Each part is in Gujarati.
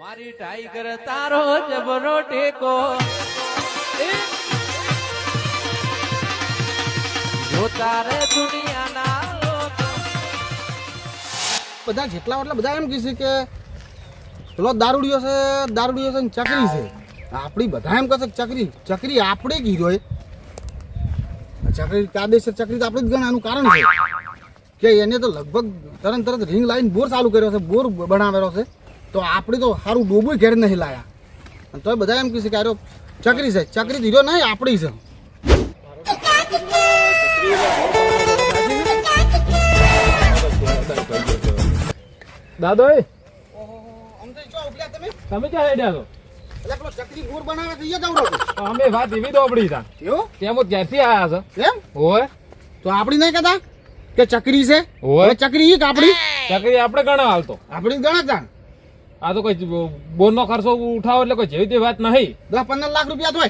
મારી ટાઈગર તારો જબરો ટેકો. તારે દુનિયાના બધા જેટલા એટલા બધા એમ કહેશે કે, પેલો દારૂડિયો છે દારૂડિયો છે ને ચકરી છે. આપણી બધા એમ કહેશે કે, ચકરી ચકરી આપણે કીધો ચકરી કાયદેસર ચકરી તો આપણે જ ગણે એનું કારણ છે. કે એને તો લગભગ તરત તરત રિંગ લાઈન બોર ચાલુ કર્યો છે, બોર બનાવેલો છે. તો આપણે તો સારું ડોબું ઘેર નહીં લાયા. અને તોય બધા એમ કહેશે કે આરો ચકરી છે. ચકરી ધીરો નહીં આપણી છે. દાદો તો તમે ક્યાં હેડ્યા છો? બનાવે છે એ અમે વાત એવી દોબડી હતા તેમ ક્યાંથી આયા છો? એમ? હોય. તો આપણી નહીં કહેતા? કે ચકરી છે. હવે ચકરી કાપડી ચકરી આપણે ગણા હાલતો આપણી ગણતા. આ તો કોઈ બોનનો ખર્ચો ઉઠાવો એટલે કોઈ જેવી તે વાત નહીં. દસ પંદર લાખ રૂપિયા તો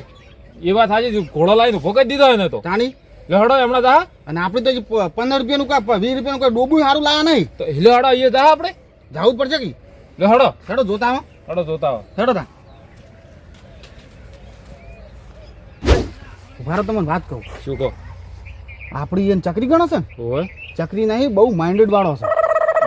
એ વાત સાચી ઘોડો લાવીને ઊભો કરી દીધો એને તો. તાણી? લહડો એમણે જા. અને આપણે તો પંદર રૂપિયાનું કોઈ વીસ રૂપિયાનું કોઈ ડોબું સારું લાયા નહીં. તો હિલો હડો અહીંયા જા આપણે. જવું પડશે કે? લેહડો. હેડો જોતા આવો હડો જોતા આવો હેડો તા. ઊભા તમને વાત કહું. શું કહો? આપણી એને ચકરી ગણો છે ને? ચકરી નહીં બહુ માઇન્ડેડ વાળો છે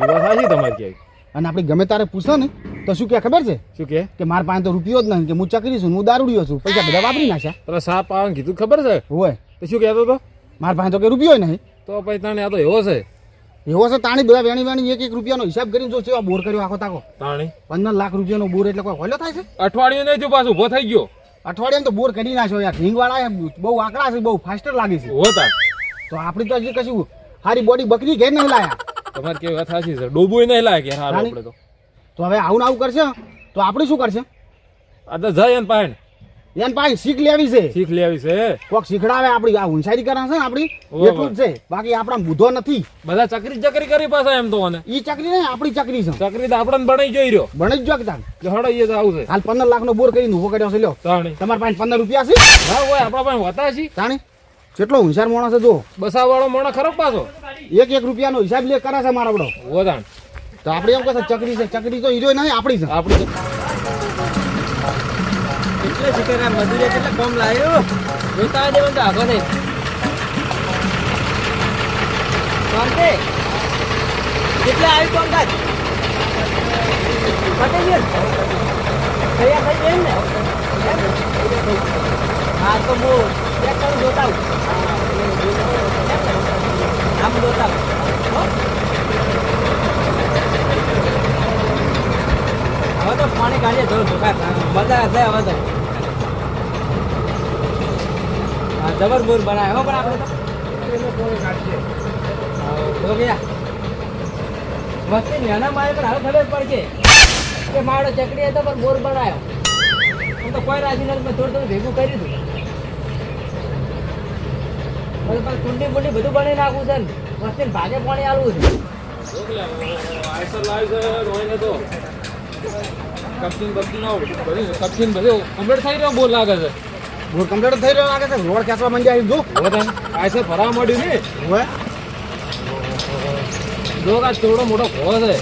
એ વાત સાચી તમારી ક્યાંય? અને આપણે ગમે તારે પૂછો ને તો શું કે ખબર છે? શું કે કે મારા પાસે તો રૂપિયો જ નહીં કે હું ચકરી છું હું દારૂડિયો છું પૈસા બધા વાપરી નાખ્યા. તો સાપ આવે કીધું ખબર છે? હોય. તો શું કહેતો હતો? મારા પાસે તો કે રૂપિયો નહીં. તો પછી તને આ તો એવો છે? એવો છે તાણી બધા વેણી વેણી એક એક રૂપિયાનો હિસાબ કરીને જો ચેવા બોર કર્યો આખો તાકો. તાણી? પંદર લાખ રૂપિયાનો બોર એટલે કોઈ હોલ્યો થાય છે? અઠવાડિયું નહીં જો પાછું ઊભો થઈ ગયો. અઠવાડિયામાં તો બોર કરી નાખ્યો યાર. ઢીંગ વાળા બહુ આકડા છે બહુ ફાસ્ટર લાગે છે. હોતા. તો આપણી તો હજી કશું સારી બોડી બકરી ઘેર નહીં લાયા. તમારે કેવી વાત સાચી છે? ડોબુય નહીં લાગે કે આપણે તો. તો હવે આવું ને આવું કરશે? તો આપણે શું કરશે? આ તો જાય એને પાહે એને પાસે શીખ લેવી છે. શીખ લેવી છે. કોક શીખડાવે આપણી આ હોનસારી કરે છે આપણી? એટલું જ છે. બાકી આપણા બુધો નથી. બધા ચકરી ચકરી કરી પાછા એમ તો અને. ઈ ચકરી નહીં આપણી ચકરી છે. ચકરી તો આપણને ભણાઈ જોઈ રહ્યો. ભણાઈ જ જો કે તાન કે હડો એ તો આવું છે. હાલ પંદર લાખ નો બોર કરીને ઊભો કર્યો છે લ્યો. તમારા પાસે પંદર રૂપિયા છે? હા હોય આપણા પાસે હોતા છે. તાણી. કેટલો હોશિયાર માણસ છે જો બસા વાળો મોણો ખરો પાછો? એક એક રૂપિયાનો હિસાબ લે કરે છે મારા બડો વધાણ તો આપણે એમ કહે ચકરી છે ચકરી તો હીરો નહીં આપણી છે. આપણી છે. એટલે શીખેરા મજૂરી એટલે કોમ લાવ્યો? જોતા આવજે તો આગો નહીં. શાંતિ કેટલે આવી કોમ કાજ? પટી તૈયાર થઈ ગયું ને હા, તો હું ચેક કરું જોતા આમ જોતા હવે તો પાણી કાઢીએ થોડું ધોકા મજા થાય, હવે તો. હા જબરપુર બનાવ્યો પણ આપણે તો. તો ગયા. વસ્તી નાના મારે પણ હવે ખબર પડશે કે મારો ચકડી હતો પણ બોર બનાવ્યો. હું તો કોઈ રાજી નથી થોડું થોડું ભેગું કરી પછી પણ કુંડી બુંડી બધું બનાવી નાખવું છે ને. વસ્તી ભાગે પાણી આલવું છે. તો. કપચીન કપચીન બધું. કમ્પ્લીટ થઈ રહ્યો બોલ લાગે છે? બોર કમ્પ્લીટ થઈ રહ્યો લાગે છે? રોડ ખેંચવા માંડ્યા આવી જો આઈસર ફરવા મળ્યું ને હવે? જો કાચ થોડો મોટો ઘો છે.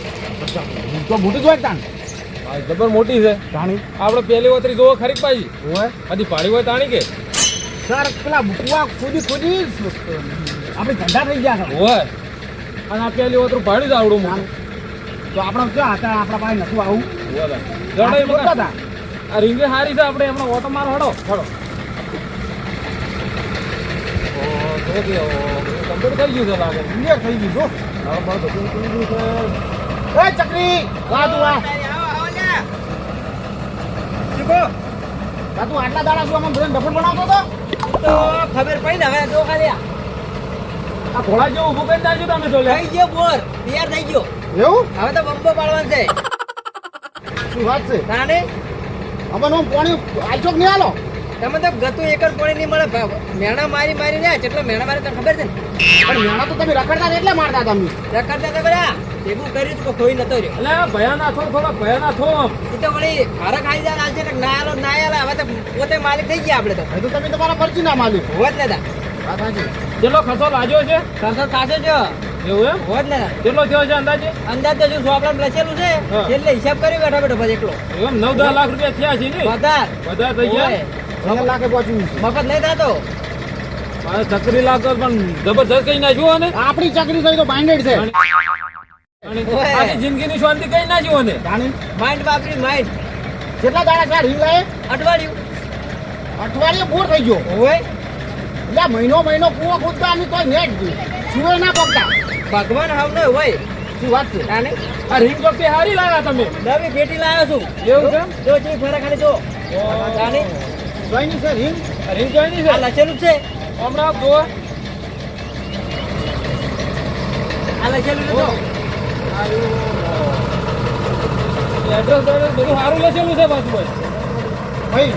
તો મોટું જોઈ તાણ. આ જબર મોટી છે. તાણી. આપણે પહેલી વતરી જોવો ખરી પાછી? હોય હજી પાડી હોય તાણી કે? સર પેલા કુવા ખુદી ખુદી આપણે ધંધા થઈ ગયા છે. હોય અને આ પેલી ઓતરું પાડી જ આવડું મારું તો આપણે ક્યાં હતા? આપણા પાસે નતું આવું. જડે મૂકતા હતા. આ રીંગે હારી છે આપણે એમનો ઓટો માર હડો. હડો. કમ્પ્લીટ થઈ ગયું છે લાગે. ક્લિયર થઈ ગયું જો હવે બધું થઈ ગયું છે. એ ચકરી. વા તું વા વા તું આટલા દાડા શું આમાં બધાને ડફણ બનાવતો હતો? તો ખબર પડી ને હવે જો ખાલી આ. ઘોડા જેવું ઊભું કરી નાખ્યું તમે તો થઈ ગયો બોર તૈયાર થઈ ગયો. એવું? હવે તો બંબો પાડવાનો છે. શું વાત છે? તાને અમને હું પાણી આજો નહીં આલો? તમે તો ગતું એક જ પાણી નહીં મળે. ભાવ. મેણા મારી મારી ને જેટલો મેણા મારી તમને ખબર છે ને? પણ મેણા તો તમે રખડતા એટલે મારતા તમે. રખડતા તમે ભેગું કર્યું તો કોઈ નતો રહ્યો. એટલે ભયાના થો થોડા ભયાના થો એ તો વળી ફરક આવી જાય આજે ના આલો ના આલો હવે તો પોતે માલિક થઈ ગયા આપણે તો. તો તમે તમારા પરચી ના માલિક હોત ને દા જેટલો ખસો લાજો છે ખસો થાશે જો. એવું એમ? હોત ને કેટલો થયો છે અંદાજે? અંદાજ તો શું સોપડા લખેલું છે. એટલે હિસાબ કરી બેઠા બેઠો એકલો. એમ? નવ દસ લાખ રૂપિયા થયા છે ને? વધારે. વધારે થઈ ગયા. છ લાખે પહોંચ્યું મફત નહીં થતો? ચકરી લાખ પણ જબરદસ્ત કઈ નાખ્યું ને. આપણી ચકરી થઈ તો બાઇન્ડેડ છે. જિંદગીની શાંતિ કઈ નાખ્યું ને. માઇન્ડ બાપરી માઇન્ડ કેટલા દાડા ચાર હિલાય અઠવાડિયું. અઠવાડિયું પૂર થઈ ગયો. હોય એટલે મહિનો મહિનો કુવો કૂદતા અમે કોઈ નેટ સુવે ના પગતા. ભગવાન હાવ નહીં હોય. શું વાત છે? તાને આ રીંગ પક્ષી હારી લાવ્યા તમે. નવી પેટી લાવ્યા છું. એવું છે? જો જે ફરે ખાલી જો. તાને કોઈની છે રીંગ? રીંગ જોઈની છે? લખેલું છે. હમણાં જો આ લખેલું છે એડ્રેસ બધું સારું લખેલું છે પાછું ભાઈ.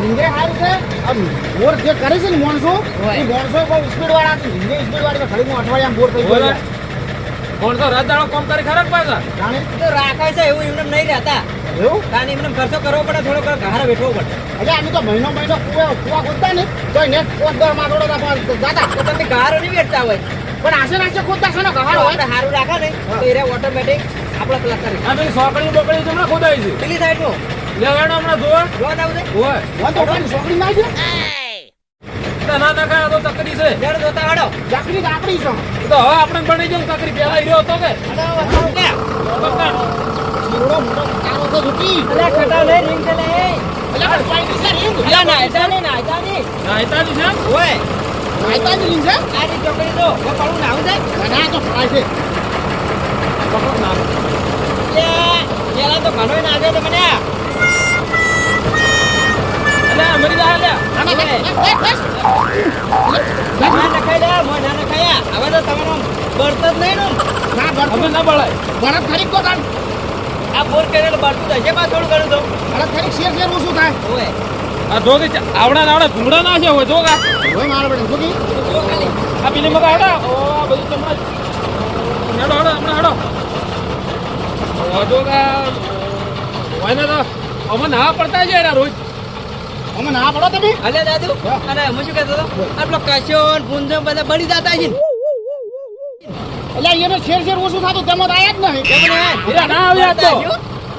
રીંગે સારું છે? આમ બોર જે કરે છે ને માણસો. એ માણસો બહુ સ્પીડ વાળા છે રીંગે સ્પીડ વાળી ખરી અઠવાડિયામાં બોર થઈ ગયો તો રાત દાડો કામ કરી ખરા પાછા? જાણે. રાખાય છે એવું એમને નહીં રહેતા. એવું? તાને એમને ખર્ચો કરવો પડે થોડો ઘણો ઘારો વેઠવો પડે. એટલે અમે તો મહિનો મહિનો કૂવો કુવા ખોદતા ને તો નેટ પોત દર દાદા તો તમે ઘારો નહીં વેઠતા હોય. પણ આશે નાશે ખોદતા છે ને ઘારો હોય. સારું રાખે ને તો એ ઓટોમેટિક આપણે પેલા કરી. આ પેલી સોકડી બોકડી તમને ખોદાઈ છે. પેલી સાઈડનું લેવાડો હમણાં જોવા. જોવા આવું છે? હોય. તો પણ છોકરી ના છે ના ના કાંઈ આ તો ચકરી છે. જણ જોતા હડો. ચાકરી તો આપણી છે. તો હવે આપણે બની જાય ચકરી પેલા હીરો હતો કે? હડો તો જુટી અલા ખટાવ નહીં રીંગ છે લે પણ પાઈની છે રીંગ. અલા નાયતા નહીં નાયતા નહીં. ના હિતાજી છે? ઓય. આયતાની રીંગ છે? આ જે ચોકડી તો હવે પાડું નાવું છે. ના, તો ફરાય છે. પકડો ના લે પેલા તો ઘણોય ના આવ્યો તો મને. અલ્યા મરી જા અલ્યા. ના, ના, નખાઈ લે મોય ના નખાયા હવે તો તમારો બળતો જ નહીં ને? ના, હવે ના બળાય. બરફ ખરીદ તો કાઢ. આ બોર કરેલું બળતું હશે બા થોડું ઘણું દઉં અરે ખરીદ શેર શેર ઓછું થાય. ઓય. આ જો કે આવડા આવડા ભૂંગળા ના છે હોય જો કા. ઓય મારે પડે શું કી? જો ખાલી આ પેલી મગા હેડા. ઓ આ બધું ચમડા હેડો હેડો આપણે હેડો. ઓ જો કા. ઓય ને તો અમે ના પડતા છે યાર રોજ. અમે ના પડો તમે? અલે દાદુ અરે હું શું કહેતો હતો? આ પેલો કાશ્યો ને પૂંજો બધા બળી જતા છે એટલે એને શેર શેર ઓછું થતું તેમાં તો આયા જ નહીં. તેમને હીરા ના આવ્યા તો.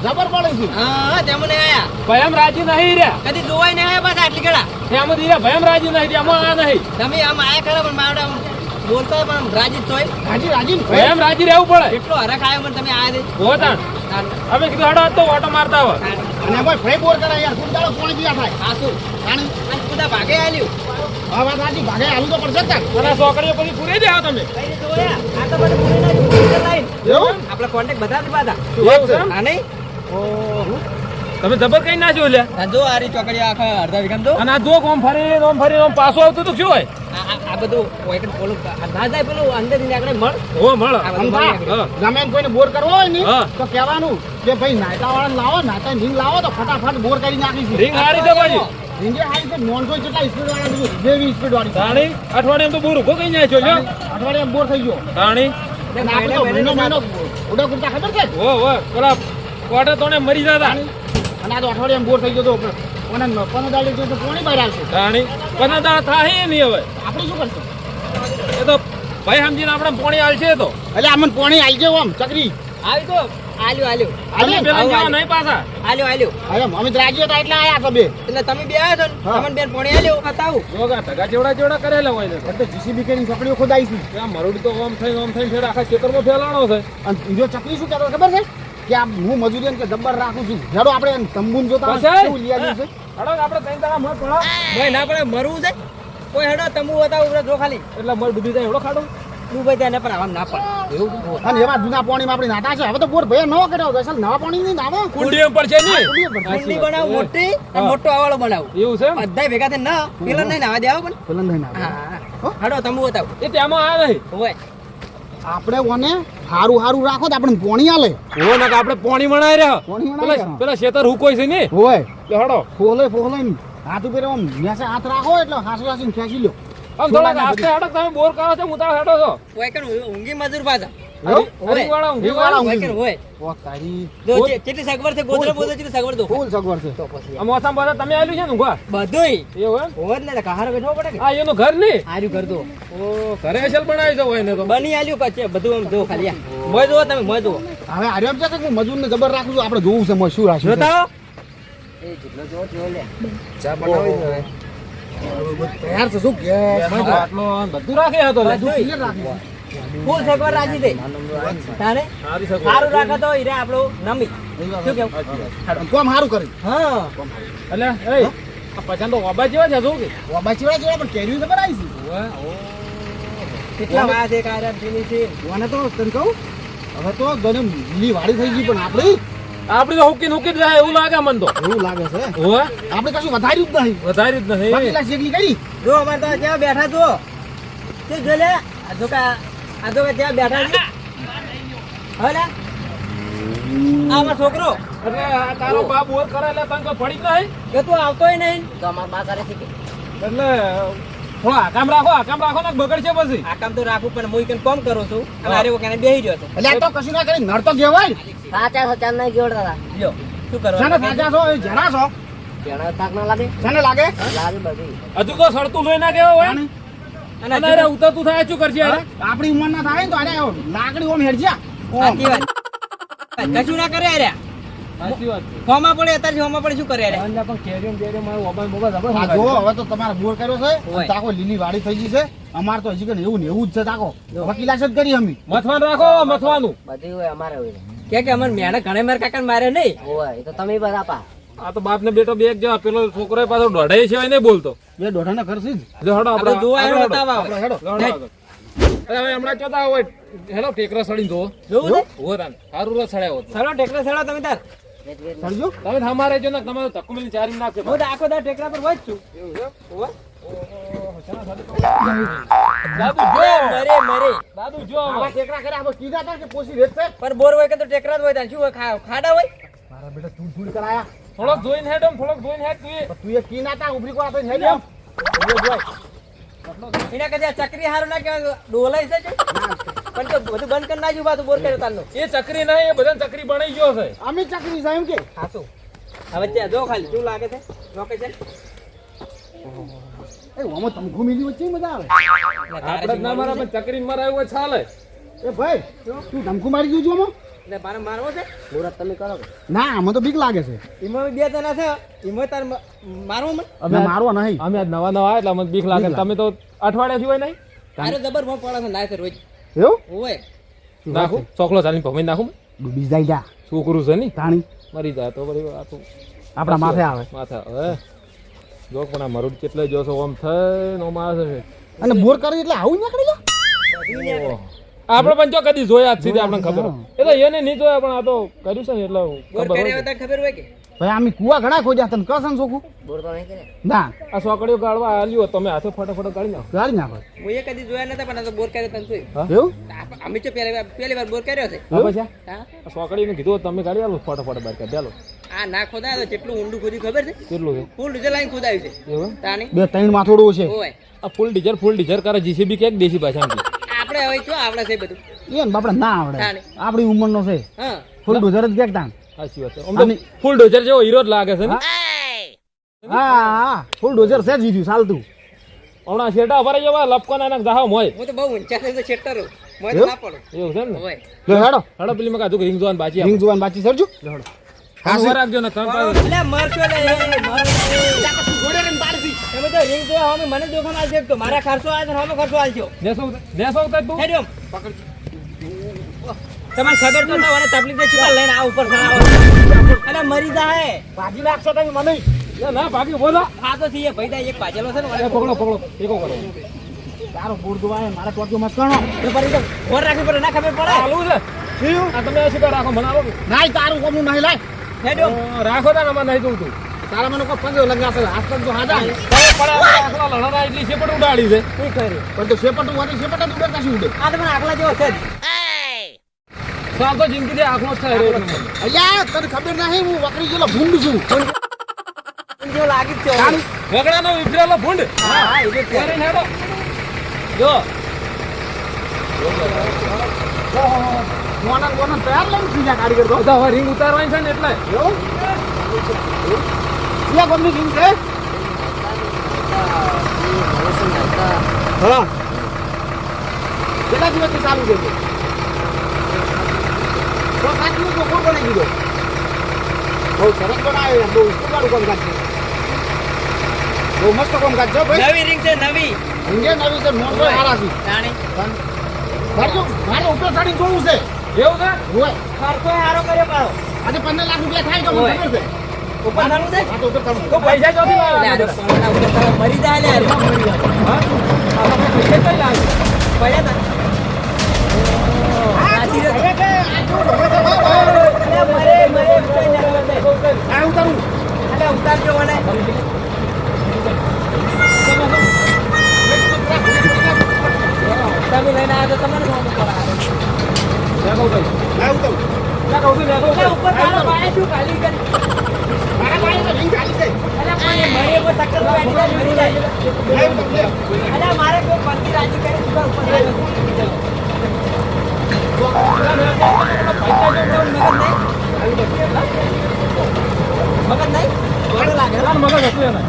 જબર પડે છે. હા તેમને આયા. ભયમ રાજી નહીં રહ્યા. કદી જોવાય ને આયા પાછા આટલી ગળા એમ દીરા ભયમ રાજી નહીં રહ્યા. આમાં આ નહીં. તમે આમ આયા ખરા પણ માવડા આમ બોલતો પણ રાજી તોય રાજી રાજી ભયમ રાજી રહેવું પડે. એટલો હરખ આવ્યો પણ તમે આયા દે હોતા હવે કીધું હેડો તો ઓટો મારતા હોય. અને ભાઈ ફ્રેક બોર કરે યાર. કુંડાળો કોણ ગયા થાય? આ શું? જાણી બધા ભાગે આલ્યું. વાત ભાગે આલું તો પડશે તાર. અને છોકરીઓ પછી પૂરી દેવા તમે. આ તો બધું પૂરી એવું? આપણા કોન્ટેક્ટ? આ નહીં? તમે જબર કઈ ના જોયું આ જો આ રી ચોકડી આખા અડધા વીઘામાં તો અને આ જો ઓમ ફરી ઓમ ફરી ઓમ પાછો આવતો તો શું હોય? આ આ- આ બધું કોઈ કંઈ ઓલું ના જાય પેલું અંદરની નીકળે મળ. ઓ મળ. આ. હા. ગમે કોઈને બોર કરવો હોય ને તો કહેવાનું કે ભાઈ નાયતા વાળાને લાવો નાયતા રીંગ લાવો તો ફટાફટ બોર કરી નાખીશું. રીંગ હારી પાછી. રીંગે હારી છે નોનસો જેટલા સ્પીડ વાળા બીજું જેવી સ્પીડ વાળી. તાણી અઠવાડિયે તો બુરું કઈ નાખ્યો લ્યો. અઠવાડિયામાં બોર થઈ ગયો. તાણી. મહિનો મહિનો. ઉડા કુર્તા ખબર છે? ઓ ઓ પેલા કોટે તોને મરી જતા. અને આ તો અઠવાડિયામાં બોર થઈ ગયો તો અને પંદર દાડી તો કોની બહાર આવશે? તાણી પંદર દાડા થાય નહીં હવે. આપણે શું કરશું? એ તો ભાઈ સમજીને આપણે પોણી આલશે તો. એટલે આમને પોણી આવી ગયો આમ ચકરી. આવી તો આલ્યું આલ્યું અમે પેલા આવું નહીં પાછા. આલ્યું આલ્યું અરે અમે રાજી હતા એટલે આયા તો બે. એટલે તમે બે આવ્યા છો ને? તમને બેન પોણી આલ્યું બતાવું જોગા ટકા જેવડા જેવડા કરેલા હોય ને તો. જીસીબી કરીને ચકડીઓ ખોદાઈ છે ત્યાં મરુડી તો ઓમ થઈને ઓમ થઈને ફેર આખા ખેતરમાં ફેલાણો છે. અને બીજો ચકરી શું કહેતો ખબર છે? કે આ હું મજૂરી કે જબ્બર રાખું છું. હેડો આપણે તંબુન જોતા છે? હડો આપણે મત પડો ભાઈ ના પડે મરવું છે? કોઈ હેડો તંબુ બતાવું જો ખાલી. એટલે મર ડૂબી જાય એવડો ખાડો. તું ભાઈ પણ આમ ના પડે. અને એવા જૂના પાણીમાં આપણે નાટા છે. હવે તો બોર ભયા નવો કર્યો નવા પાણી નહીં નાવો. કુંડી ને પડશે. કુંડી બનાવ મોટી અને મોટો આવાળો બનાવ. એવું છે બધા ભેગા થઈને ના પેલા નહીં નાવા દેવા પણ. પેલા નહીં નાવા. હા હો? હા? હેડો તમુ બતાવું. એ તેમાં આ નહીં હોય. આપણે ઓને હારું હારું રાખો તો આપણે પોણી આલે. ઓ ના આપણે પોણી મણાઈ રહ્યા. પોણી મણાઈ પેલા શેતર હુકોય છે ને હોય. હડો. ફોલે ફોલે ને હાથ ઉપર આમ હાથ રાખો એટલે હાસી હાસીને ખેંચી લ્યો. આમ થોડાક આસ્તે હાડક તમે બોર કરો છો મુતાળ હાડો છો. કોઈ કણ ઊંઘી મજૂર પાછા. છે? ને ઊંઘવા? બધુંય. એવું એમ? હોત ને કહારો બેઠવો પડે કે. આ એનું ઘર નહીં આર્યું કર દો ઓ ઘરે અસલ બનાવી દો હોય તો. બની આલ્યું કચ્છે બધું આમ જો ખાલી મોય જુઓ તમે મોય જુઓ. હવે આર્યમ છે કે હું મજૂરને જબર રાખું છું? આપણે જોવું છે શું રાખ્યું ચા બનાવી. ફૂલ સગવડ રાખી દે તારે સારું રાખે તો હીરે આપણો નમી શું કેવું કોમ સારું કર્યું હા એટલે એ તો ઓબા જેવા શું કે વાબા ચીવડા ચીવડા પણ કેરીઓ જબર આવી છે. કેટલા વાર છે કાયરા તો તને કહું, હવે તો ગણે લીલી વાડી થઈ ગઈ પણ આપણી આપડી તો હુકી હુકી જાય એવું લાગે મને તો. એવું લાગે છે? ઓવે આપણે કશું વધાર્યું જ નહીં. વધારી જ બાકી નહીં લા શેકલી કરી. જો અમારે તો ત્યાં બેઠા તો તે જો લે. આ તો કા આ તો ત્યાં બેઠા છે. હવે આમાં છોકરો. એટલે આ તારો બાપ ઓર કરે એટલે તને કોઈ પડી જ નહીં? કે તું આવતોય નહીં. તો અમાર બા કરે છે એટલે થોડો આકામ રાખો આકામ રાખો ને બગડ પછી. આ તો રાખું પણ હું ઈકન કોમ કરું છું. અને આરે વખતે બેહી રહ્યો છે. એટલે તો કશું ના કરી નડ તો કહેવાય સાચા સચાર નહીં જોડતા હતા લ્યો શું શાને કરવાનું સાચા છો? એ છો? કેળા થાક ના લાગે? શાને લાગે? લાગે બધી. હજુ તો સડતું લઈ ના કેવો હોય? અને અને અને અરે ઉતરતું થાય શું કરશે આપણી ઉંમર ના થાય ને તો અરે લાકડી ઓમ હેડજ્યા કશું ના કરે અરે હોમાં પડે અત્યારે હોમાં પડે શું કરે અરે અંદર પણ કેરીઓ બેરીઓ મારું મોબાઈલ મોબાઈલ જબર આ જો હવે તો તમારે બોર કર્યો છે. તાકો લીલી વાડી થઈ ગઈ છે. અમાર તો હજી કને એવું ને એવું જ છે તાકો. વકીલાશ જ કરી અમે. મથવાનું રાખો મથવાનું. બધી હોય અમારે હોય. કે કે અમારે મેણે ઘણે મારા કાકા મારે નહીં. હોય તો તમે બધા પા. આ તો બાપ ને બેટો બે એક જેવા પેલો છોકરો પાછો દોઢાઈ છે નહીં બોલતો. બે દોઢાના ને જો. આપણે જોવા હડો. હેડો. અરે હવે હમણાં ચોથા હોય હેલો ટેકરા સડી જો જોવું છે? ઊભો સારું રસ સડાયો. સડો ટેકરા સડો તમે તાર. સરજો તમે અમારે જો ને તમારે ધક્કો મિલી ચારી નાખશે હું આખો દાડો ટેકરા પર હોય છું. એવું છે? ઓવે. દાદુ જો મરે મરે. દાદુ જો ટેકરા કરે કીધા કે પોસી રેત છે પણ બોર હોય કે તો ટેકરા જ હોય તાર શું હોય? ખા- ખાડા હોય? મારા બેટા તું ધૂળ કરાયા. થોડોક જોઈને હેડ થોડોક જોઈને હેડ તું એ. તું એ કી નાતા ઉભરી કો હેડ આમ એના ચકરી હારું ના કહેવાય ડોલાય છે કે? પણ તો બધું બંધ કરી નાખ્યું પાછું બોર કર્યો તારનું. એ ચકરી નહીં એ બધા ચકરી બની ગયો છે. અમે ચાકરી છે એમ કે? ખાસું હવે ત્યાં જો ખાલી શું લાગે છે? લોકેશન એ ઓમાં તમખુ મિલી વચ્ચે મજા આવે. આપણે ના મારા પણ ચકરી મરાયું ચાલે. એ ભાઈ તું ધમકુ મારી ગયું છું આમાં? એટલે મારે મારવો છે? મુરત તમે કરો ના આમાં તો બીક લાગે છે. એમાં બે જણા છે એમાં તાર મારવો મને? અમે મારવા નહીં. અમે નવા નવા એટલે અમને બીક લાગે. તમે તો અઠવાડિયાથી હોય નહીં? તારે જબર ભોં પડે છે છે રોજ. એવું? ઓય નાખું? ચોકલો ચાલીને ભમી નાખું ડૂબી જાય જા. છોકરું છે તાણી. મરી જાય તો વળી આ તો આપણા માથે આવે. માથે હવે જો પણ આ મરુડ કેટલે જોશો આમ થઈને ઓમ આવે છે. અને બોર કરી એટલે આવું નીકળી જાય ઓહ. આપણે પણ જો કદી જોયા જ સીધે આપણને ખબર એ તો એને નહીં જોયા પણ આ તો કર્યું છે ને એટલે બોર ખબર હોય હોય ખબર હોય કે? ભાઈ આમી કુવા ઘણા ખોજ્યા તને કસન સોખું? બોર તો નહીં કરે ના. આ સોકડીઓ ગાળવા આલ્યો તમે હાથે ફટાફટ ગાળી નાખો. ગાડી નાખો. હું એ કદી જોયા નતા પણ આ તો બોર કર્યો તને જોયું. એવું? અમે તો પહેલી વાર પહેલી વાર બોર કર્યો છે. હા પછી? હા? સોકડીને કીધું તમે કાઢી આલો ફટાફટ બહાર કાઢી આલો. આ ના ખોદાય તો કેટલું ઊંડું ખોદ્યું ખબર છે? કેટલું છે? ફૂલ ડીઝલ લાઈન ખોદાયું છે. એવું? તાણી બે ત્રણ માથોડું છે. ઓય. આ ફૂલ ડીઝર ફૂલ ડીઝર કરે જીસીબી ક્યાંક દેશી ભાષામાં આપણે હવે શું આવડે છે બધું? એ ને બાપડે ના આવડે. આપણી ઉંમરનો છે. હા. ફૂલ ડોઝર જ ક્યાંક તાણ સાચી વાત છે. ફૂલ ડોઝર જેવો હીરો જ લાગે છે ને? હા. હા ફૂલ ડોઝર છે જ વીર્યું ચાલતું. હમણાં શેટા ભરાઈ જવા લપકોના એના જાહો મોય હું તો બહુ ઊંચા થઈને શેટા રહું. મોય ના પડો. એવું છે ને? હેડો. હડો પેલી માં કાધું રિંગ જોવાનું બાજી રીંગ જોવાનું બાકી સરજો. આપો ઊભા રાખજો ને ત્રણ પાંચ એટલે મરશો લે એ, મરો તો જોયા હોમે મને જોખમ આલજો એક તો મારા ખર્ચો આવે તો હોમે ખર્ચો આલજો. નેસો નેસો ઉતાર તું. હેડ્યો. તમને ખબર તો ના મને તકલીફ છે ચૂકા લઈને આ ઉપર ખણાવો અરે મરી જાય ભાજી નાખશો તમે મને. ના, ના ભાગી બોલો. આ તો થઈએ ભાઈ દા એક પાજેલો છે ને પકડો પકડો. એકો કરો. તારો મારા ટોટિયો પડે ના ખબર પડે. હાલું છે. આ તમે શું રાખો મને આલો તારું કોમનું નહીં લાય. રાખો તા ને નહીં તારા મને કોઈ પગે લગાશે હાથ તો હાજા. આખલા લડાના એટલી શેપટ ઉડાડી છે. શું કર્યું? પણ તો શેપટું શેપટ જ ઉડે કશું ઉડે. આ તો મને જેવો છે તો જિંદગી આખો એક અલ્યા તને ખબર નહીં હું વકરી ગયેલો ભૂંડ છું. જો લાગી છે વગડાનો વિફરેલો ભૂંડ? હા હા એ જ છે. કરીને હેડો. જો. મોના મોના તૈયાર લઈને સીધા કારીગર તો બધા હવે રીંગ ઉતારવાની છે ને એટલે. એવું? ક્યાં ગમની રિંગ છે? હા. કેટલા દિવસથી ચાલુ છે તે? કોણ બનાવી દીધો? બહુ સરસ બનાવ્યો બહુ ઉસ્તુવાળું કામકાજ છે બહુ મસ્ત કામકાજ છે ભાઈ? નવી ring છે નવી. હિંગે નવી છે નોંધો સારા છે જાણી મારે ઉપર સાડી જોવું છે. એવું છે? હોય. ખર્ચો હારો કર્યો પાડો. આજે પંદર લાખ રૂપિયા થાય તો મને. ખબર છે. ઉપર છે તો પૈસા જો મરી જાય લે આ જો. હા પૈસા કઈ મરે મરે ઉતારી. તમે લઈને આવ્યા તો તમને મારા કોઈ પંક્તિ રાજી કરી. મગજ નહીં? મગજ લાગે હો. મગજ હતું એને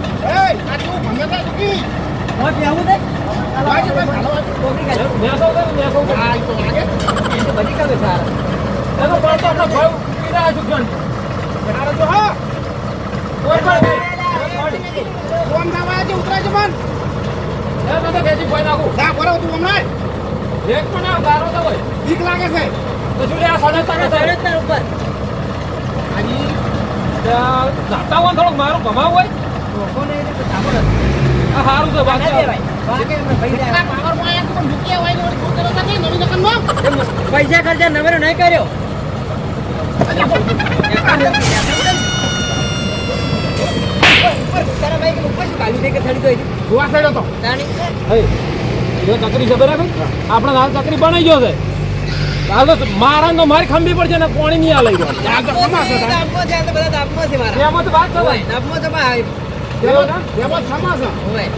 બીક લાગે છે તો શું આ સાડા તમે ત્રણ ચડ્યો જ તાર ઉપર. આજી જાતા હોય થોડુંક મારું હોય લોકોને નથી. આ સારું છે બાકી. પૈસા ખર્ચા નવેરો નહીં કર્યો. આપણે હાલ ચકરી બનાવી ગયો છે. હાલ તો મારા તો મારી ખંભી પડશે ને કોણી નહીં દાબમાં એમાં તો વાત હોય, છે દાબમાં છે ભાઈ. તેમાં- તેમાં સમાસ છે. હોય.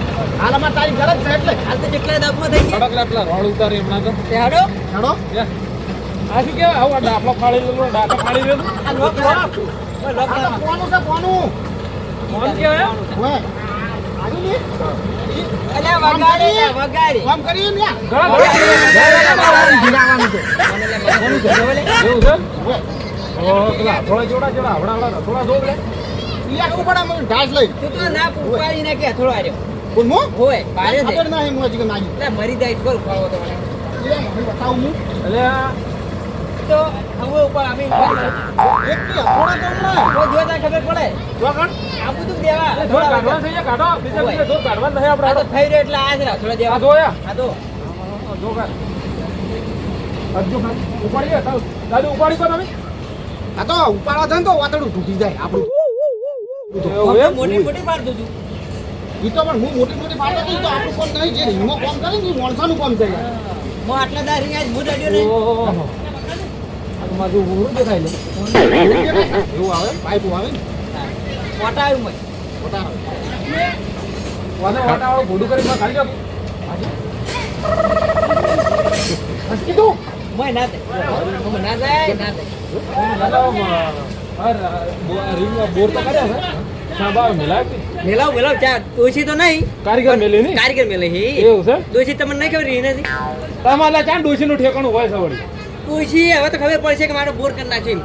હાલ તારી ગરજ છે એટલે. હાલ તો જેટલા દાબમાં થઈ ગયા. લાટલા રોડ ઉતારી હમણાં તો હાડો. હેડો. આ શું કહેવાય આવું ડાફલો ફાડી લેલો ડાફલો ફાડી લેલો. ઓય. કોનું છે કોનું? કોણ કહેવાય હોય. આવી લે. અલ્યા વગાડી વગાડી. કામ કરીએ ને યા. ઘણા ભીડાવાનું છે. આખું પડા મને ઢાસ લઈ. તું તો ના ઉપાડી નાખે થોડો આર્યો. કોણ મો? હોય પાડે છે. ખબર ના હે કે એટલે મરી જાય બોલ ખાવો તો મને ઈ આમ હવે હું. એટલે આ તો હવે ઉપર આવી એક દી હથોડા તો હમણાં. કોઈ જોતા ખબર પડે? જો કણ. આ બધું દેવા એ કાઢવા થઈ ગયા કાઢો. બીજા બીજા ધોર કાઢવા નહીં આ તો થઈ રહ્યો એટલે આ જ રાખ દેવા. જોયા આ તો જો કાઢ. ઉપાડી દાદુ ઉપાડી કો તમે. આ તો ઉપાડવા જાય તો વાતડું તૂટી જાય આપણું. મોટી મોટી પાડ દઉં છું. એ તો પણ હું મોટી મોટી પાડતો તો આપણું કોણ નહીં જે રીંગો કોમ કરે ને માણસાનું કોમ મો હું. આટલા દારી આજ હું ડડ્યો ને ઓહો આ માજુ ઉરું દેખાય લે એવું આવે? પાઇપ આવે મોટા આવ્યું મય મોટા આવે. વાટા વાળું ઘોડું કરી માં કાઢી. આપું હસકી તું મય ના થાય. ના થાય. બોર તો કર્યા છે. સાંભા મેલાવ મેલાવ ચા દોશી તો નહીં. કારીગર મેલી નહીં કારીગર મેલે હે. એવું છે? દોશી તમને નહીં ખબર રહી નથી તમારે ચાંદ ડોસી નું ઠેકાણું હોય છે વળી. દોશી હવે તો ખબર પડશે કે મારો બોર કરી નાખ્યો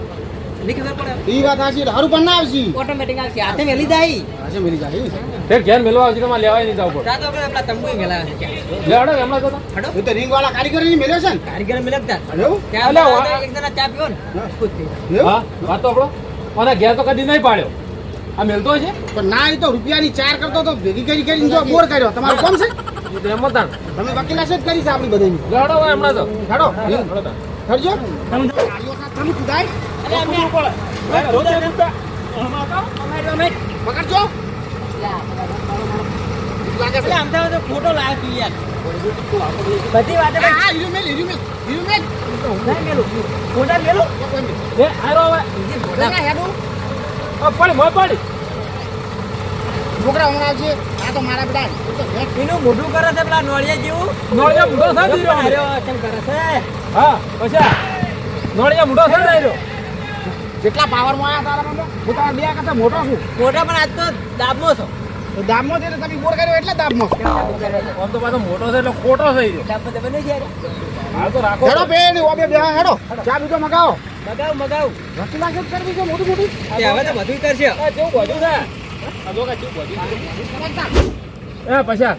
એમ ખબર પડે? ઈ વાત હાચી હારું પણ ના આવશે. ઓટોમેટિક આવશે. હાથે મેલી જાય. આજે મેરી જાય એવી ઘેર મેલવા આવશે તમારે લેવાય નહીં જવું પડે. તો આપણે તંબુ મેલા છે લે હડો હડો. તો રીંગ વાળા કારીગર ઈ મેલ્યો છે ને. કારીગર ત્યાં એક જણા ચા ને? હા. વાત તો આપણો. ઘેર તો કદી નહીં પાડ્યો. આ મેલતો છે? પણ ના એ તો રૂપિયાની ચાર કરતો તો ભેગી કરી કરીને જો બોર કર્યો તમારું કોમ છે? એ તો એમ જ તાણ. તમે વકીલાત જ કરી છે આપણી બધાની હમણાં તો. ગાડીઓ સાથે તમે કુદાય. છે. ફોટો લાવ્યો બધી વાતે આ હીરો મેલ હીરો મેલ હીરો મેલ. નહીં મેલું. ફોટા મેલું. લે, આયરો હવે. બીજી ફોટા ના હેડો. આ પડી, છોકરા હમણાં છે આ તો મારા બેટા એ તો એનું મોઢું કરે છે પેલા નોળિયા જેવું. નોળિયા મૂઢો થાય કેમ કરે છે? હા પછી નોળિયા મોઢો થઈ રહ્યો. જેટલા પાવરમાં આયા તારા હું તમારા બે કરતા મોટો છું. મોટા પણ આજ તો દાબમો છો. તો દાબમો છે એટલે તમે બોર કર્યો એટલે દાબમાં? આમ તો પાછો મોટો છે એટલે ખોટો થઈ ગયો. દાબમો તો બની હાલ તો રાખો. હેડો બે ને ઓબે બે હેડો. ચા બીજો મગાવો. મગાવ મગાવ. રસી લાગે કરવી છે મોટી મોટી. હવે તો બધું કરશે. આ બધું છે. આ જો કાંઈ બધું એ પછી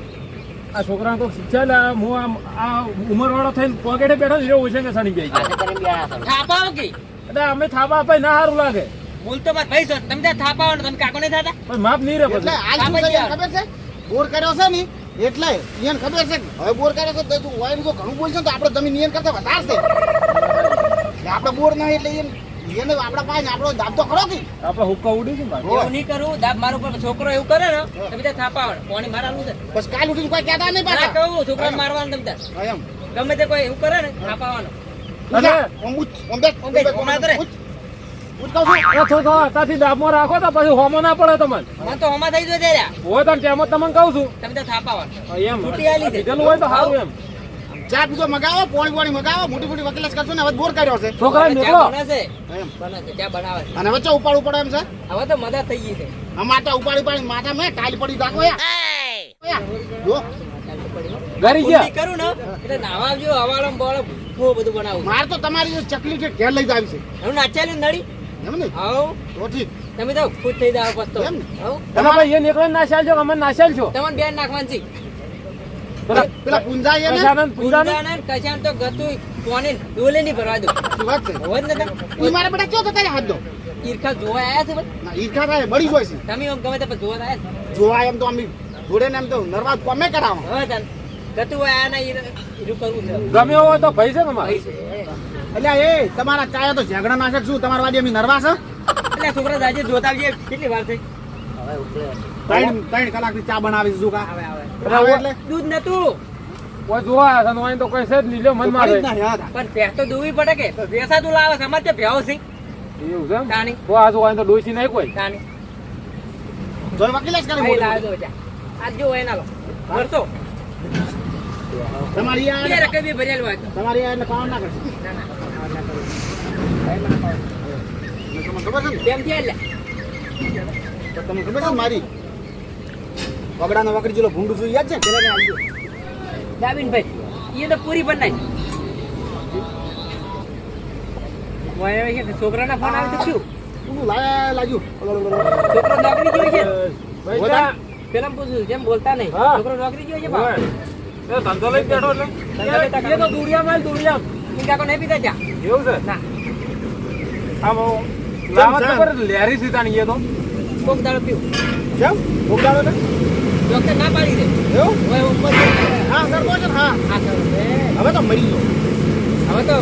આ છોકરાને કોઈ શિક્ષા લે હું આમ આ ઉંમર વાળો થઈને પોકેટે બેઠો જ એવું છે કે સણી જાય. છે એટલે અમે થાપા અપાય ના સારું લાગે. બોલ તો ભાઈ સર તમે ત્યાં થાપા આવો તમે કાકો નહીં થતા? પણ માપ નહીં રે એટલે આ શું ખબર છે? બોર કર્યો છે ને એટલે નિયન ખબર છે કે હવે બોર કર્યો છે તો તું વાયર જો ઘણું બોલશે તો આપણે જમીન નિયન કરતા વધારશે એટલે આપણે બોર ના એટલે એમ એને આપણા પાસે આપણો દાબ તો ખરો કે? આપણે હુક્કા ઉડી છે એવું નહીં કરું. દાબ મારો પર છોકરો એવું કરે ને તમે ત્યાં આવે પાણી મારવાનું છે. બસ કાલ ઉઠીને કોઈ કહેતા નહીં પાછા? કહું છોકરા મારવાનું તમે ત્યાં ગમે તે કોઈ એવું કરે ને થાપાવાનું દાબમાં રાખો તો પછી હોમો ના પડે તમને. તો હમા થઈ જોઈએ હોય તો ટેમો તમને કહું છું. તમે ત્યાં થાપાવાનું એમ. છૂટી આલી છે. કીધેલું હોય તો સારું એમ. ચા બીજો મગાવો પોણી પોણી મગાવો મોટી મોટી વકીલાત કરશો ને હવે બોર કર્યો છે. છોકરા નીકળો. ચા બને છે. એમ. બને છે ચા બનાવે છે. અને વચ્ચે ઉપાડવું પડે એમ છે? હવે તો મદદ થઈ ગઈ છે. આ માથા ઉપાડી ઉપાડી માથા મેં ટાઈલ પડી રાખો યા. યા. જો. ઘરી ગયા? કરું ને એટલે નાવા આવજો હવાળો બોળો બહુ બધું બનાવું. માર તો તમારી ચકલી છે ઘેર લઈ જ આવી છે. હું નાચેલું નડી એમ ને? આવ તો ઠીક. તમે તો ખુશ થઈ જાવ પસ્તો એમ ને? આવ તમે ભાઈ એ નીકળો નાશાલ છો કે અમે નાશાલ છો? તમને બેન નાખવાની છે. પેલા પુંજા એ ને? પૂજાને? ને કશાન તો ગતું કોને ડોલે નહીં ભરવા દો વાત છે. હોત ને નતા ઈ મારા બેટા કયો તો તારે હાથ દો ઈરખા જોવા આયા છે ભાઈ. ના ઈરખા થાય બડી જોઈ છે. તમે ગમે તે જોવા આયા જોવા એમ તો અમે જોડે ને એમ તો નરવાદ કોમે કરાવો હવે તન. ઈરું કરવું છે. ગમે એવો હોય તો ભાઈ છે તમારે એટલે એ તમારા ચાયા તો ઝઘડા નાશક શું? તમારા વાડી અમે નરવા છે? એટલે છોકરા આજે જોતા આવજે કેટલી વાર થઈ? હવે ત્રણ ત્રણ કલાકની ચા બનાવી શું કા? એટલે દૂધ નતું. કોઈ જોવા છે તો છે જ મન મારે. પણ ભેંસ તો દૂવી પડે કે? ભેંસા તું લાવે છે અમારે ત્યાં ભેંસ છે. એવું છે? તાણી. તો આ તો ડોસી નહીં કોઈ? તાણી. જોઈ કરે જા. એના લો. ભરતો મોટી. તમારી આ રકમ બી ભરેલું હોય તમારી આ એટલે ના કરશે. ના ના. આવા ના કરું. ભાઈ મને કહો. તમને ખબર છે ને કેમ એટલે તમને ખબર છે મારી? વગડાનો વકડી જેલો ભૂંડું છું યાદ છે? પેલા ને આવજો. દાબીનભાઈ એ તો પૂરી પણ વાય છોકરાના ફોન આવે તો શું? લાગ્યું છોકરો નોકરી જોઈએ છે? પેલા પૂછ્યું જેમ બોલતા નહીં છોકરો નોકરી જોઈએ છે એ ધંધો લઈને બેઠો એટલે એ- તો કાકો નહીં પીતા ચા એવું છે? ના. આમ કેમ? ખબર લેરી સીતાની એ તો. કોક દાડો પીવું. કેમ? ઉગાડો ને ડોક્ટર ના પાડી દે. એવું? હવે ઉપર હા બોલ છે હા. હવે તો મરી ગયો. હવે તો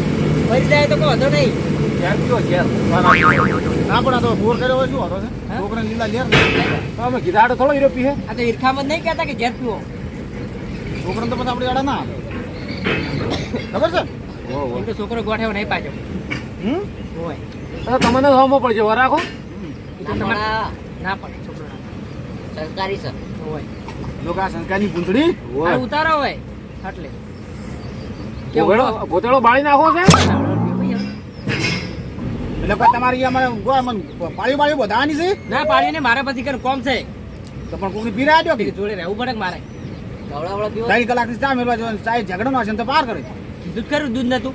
મરી જાય તો કોઈ વાંધો નહીં. ઘેર પીવો ઘેર ના પણ આ તો બોર કર્યો હોય શું હતો છે? છોકરા લીલા લેર. અમે કીધા થોડો હીરો પીએ આ તો ઈરખામાં નહીં કહેતા કે ઘેર પીવો. છોકરાને તો પછી આપણે આડા ના. ખબર છે? છોકરો ગોઠવ્યો નહીં પાછો. હમ? હોય. તમને હોમો પડશે હો રાખો. તો ના પડે છોકરો સરકારી સર હોય. લોકો આ સંસ્કારની પૂંછડી? ઉતારો હોય. એટલે. ભોતેડો બાળી નાખો છે? એટલે તમારી અમારે પાળી પાળી બધાની છે? ના પાડીને મારે પછી કોમ છે. તો પણ કોઈ પીરા આડ્યો કે જોડે રહેવું પડે મારે? ત્રણ કલાકથી ચા મેળવા જવાનું ચાય ઝઘડો નો હશે ને તો પાર કરે. દૂધ કર્યું? દૂધ નતું?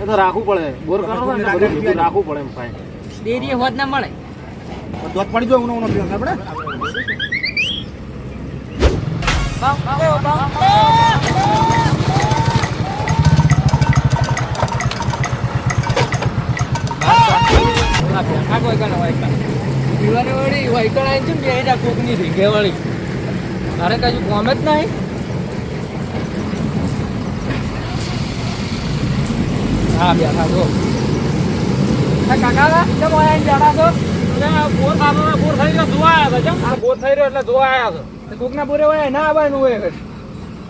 એ તો રાખવું પડે. બોર કરો ને બધું રાખવું પડે એમ ફાઈન હોદ ના મળે. દોત પડી જાય ઉનો ઉનો પીવો ખબર. પીવાની વળી હોય કણ આઈને ચમ કોકની ભીગે વળી. તારે કશું કોમ જ નહીં? હા બેઠા છો કાકા કેમ આઈને બેઠા છો? બોર ખાવાનો બોર થઈ ગયો જોવા આવ્યા હતા આ બોર થઈ રહ્યો એટલે જોવા આવ્યા તો કોકના બોરે હોય ના આવવાનું હોય.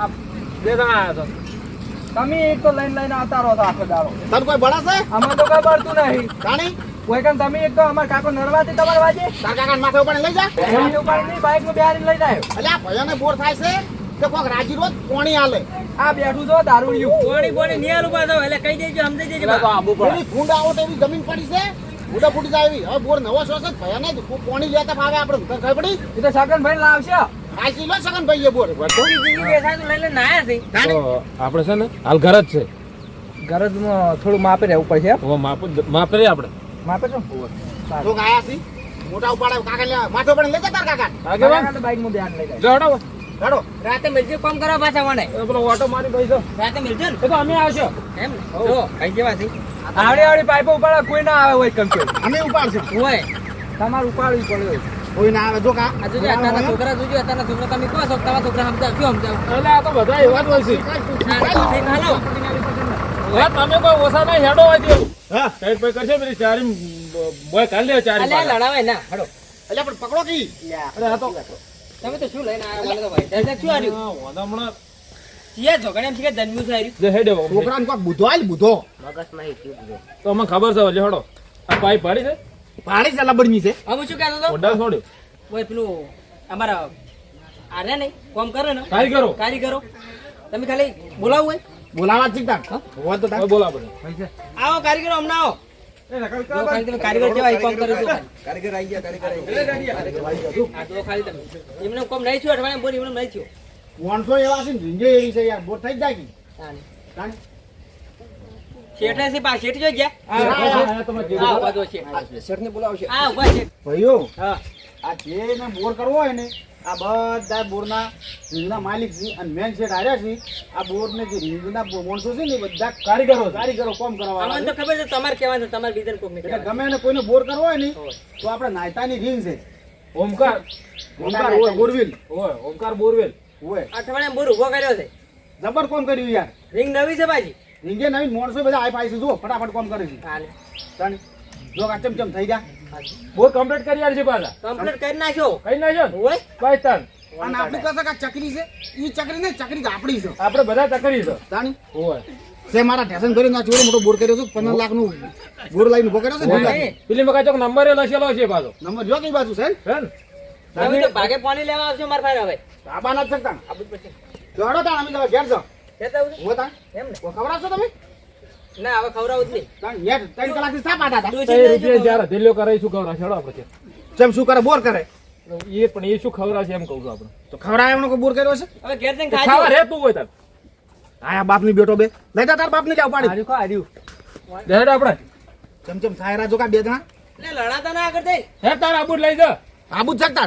આ બે જણા આવ્યા હતા તમે એક તો લઈને લઈને આવતા રહો તો આખો દાડો. તને કોઈ ભણાશે અમે તો કઈ પડતું નહીં. રાણી? કોઈ કણ તમે એક તો અમાર કાકો નરવાથી તમારે વાજે. કાકા માથે ઉપાડી લઈ જા. એની ઉપાડી નહીં બાઈકનું બિહારી લઈ જાય એટલે આ ભયાને બોર થાય છે કે કોક રાજી રોજ કોણી આલે. આ બેઠું છો દારૂડિયું કોણી કોણી નિયર ઊભા થો એટલે કહી દેજો સમજી દેજો તો આબુ પડે. એવી ફૂંડ આવો તેવી જમીન પડી છે ઉડા ફૂટી જાય એવી. હવે બોર નવો છો છે ભયા ને કોણી લેતા ફાવે આપણે. ઘર ખબર પડી? એ તો સગન ભાઈ લાવશે. આજી લો સગન ભાઈ એ બોર. થોડી જીની બેસાય તો લઈ લે આયા છે. આપણે છે ને હાલ ઘર જ છે. ગરજમાં થોડું માપે રહેવું પડશે હવે માપ માપ આપણે. માપે છો? તો આયા સી મોટા ઉપાડે કાકા લે માથો પણ લેતા તાર કાકા. આગેવાન બાઈકમાં ધ્યાન લઈ જાય. જો હડો રાતે મિલજે કોમ કરવા પાછા મને. પેલો ઓટો મારી ભાઈ તો રાતે મિલજે ને. એ તો અમે આવશો. એમ ને. જો કઈ કેવા છે? આવડી આવડી પાઇપો ઉપાડે કોઈ ના આવે હોય કમ અમે ઉપાડશે. હોય. તમારે ઉપાડવી પડે કોઈ ના આવે. જો કા જોજો અત્યારના છોકરા જોજો અત્યારના છોકરા. તમે કહો છો? તમારા છોકરા સમજાવ કયો સમજાવ? એટલે આ તો બધા એવા જ હોય છે. હાલો. તમે કોઈ ઓછા નહીં હેડો હોય તેવું. હા. કઈ કોઈ કરશે પેલી ચારી બોય કાઢ લે ચારી અલ્યા પાડા. લડાવે ના હડો. એટલે પણ પકડો કી. અરે આ તો તમે તો શું લઈને આવ્યા? મને તો ભાઈ દર્શક શું આવ્યું હા, વાંધો હમણાં ખબર છે હડો. આ પાઇપ પાડી છે? પાણી છે લબડની છે. હવે શું કહેતો હતો? ઓડા છોડ્યો. ઓય પેલું અમારા આરે નહીં કોમ કરે ને. કારીગરો. કારીગરો. તમે ખાલી બોલાવું હોય? બોલાવા જ ચિંતા હોય તો હવે બોલા આપણે આવો કારીગર હમણાં આવો. જો ખાલી તમે કારીગર જેવા ઈ કોમ કરે છો? આ. તો ખાલી તમે. એમને કોમ નહીં થયો અઠવાડિયા બોલ એમને નહીં થયો. માણસો એવા છે ને એવી છે યાર બોટ થઈ જાય કે? તાને. તાને. શેઠે છે પા જોઈ ગયા. આ આ ઊભા ભાઈઓ હા. આ જે બોર કરવો હોય ને આ બધા બોરના રીંગના માલિક છે અને મેન શેઠ હાર્યા છે. આ બોર ને જે રીંગના માણસો છે ને બધા કારીગરો કારીગરો કોમ કરવા અમને તો ખબર છે તમારે કહેવાનું છે, તમારે બીજાને કોમ એટલે ગમે એને કોઈને બોર કરવો હોય ને તો આપણે નાયતાની રીંગ છે. ઓમકાર. ઓમકાર હોય બોરવેલ. ઓય ઓમકાર બોરવેલ. હોય. અઠવાડિયામાં બોર ઊભો કર્યો છે. જબર કોમ કર્યું યાર. રિંગ નવી છે ભાઈ રીંગે નવી માણસો બધા આઈ પાઈ છે જો ફટાફટ કોમ કરે છે. હાલે. તાને. જો આ ચમચમ થઈ ગયા. બોર કમ્પ્લીટ કરી આલજે પાછા. કમ્પ્લીટ કરી નાખ્યો. કરી નાખ્યો ઓય. હોય બસ તાન અને આપણી પાસે કા ચકરી છે? ઈ ચકરી ને ચકરી આપણી છે. આપણે બધા ચકરી છે. તાણી? ઓય. છે મારા ટેશન કરીને આ ચોરો મોટો બોર કર્યો છે પંદર લાખનું બોર લાઈન ઊભો કર્યો છે ને. પેલી મકા ચોક નંબર એ લખેલો છે પાછો. નંબર જો કઈ બાજુ છે ને? તમે તો ભાગે પાણી લેવા આવશો મારા ભાઈ હવે. આબા નથી શકતા. આબુ પછી. જોડો તા અમે તમે ઘેર જો કેતા હું તા એમ ને. ખબર ખવડાવશો તમે? ના હવે ખવડાવું જ નહીં. તાણ નેટ ત્રણ કલાકથી શા પાટા હતા. ત્રણ રૂપિયા જ્યારે ધેલ્યો કરે શું ખવડાવે? હેડો આપણે ચમ શું કરે બોર કરે. એ પણ એ શું ખવડાવે છે એમ કહું છું આપણે. તો ખવડાવે એમનો બોર કર્યો છે? હવે ઘેર જઈને ખાજો. રે તું હોય તાર. આયા બાપની બેટો બે. લઈ જા તાર બાપની જાવ પાડી હાર્યું ખા હાર્યું? હેડ આપણે. ચમ ચમ થાય જો કા બે જણા. એટલે લડાતા ના આગળ જઈ. હે તાર આબુ લઈ જા. આબુ જ શકતા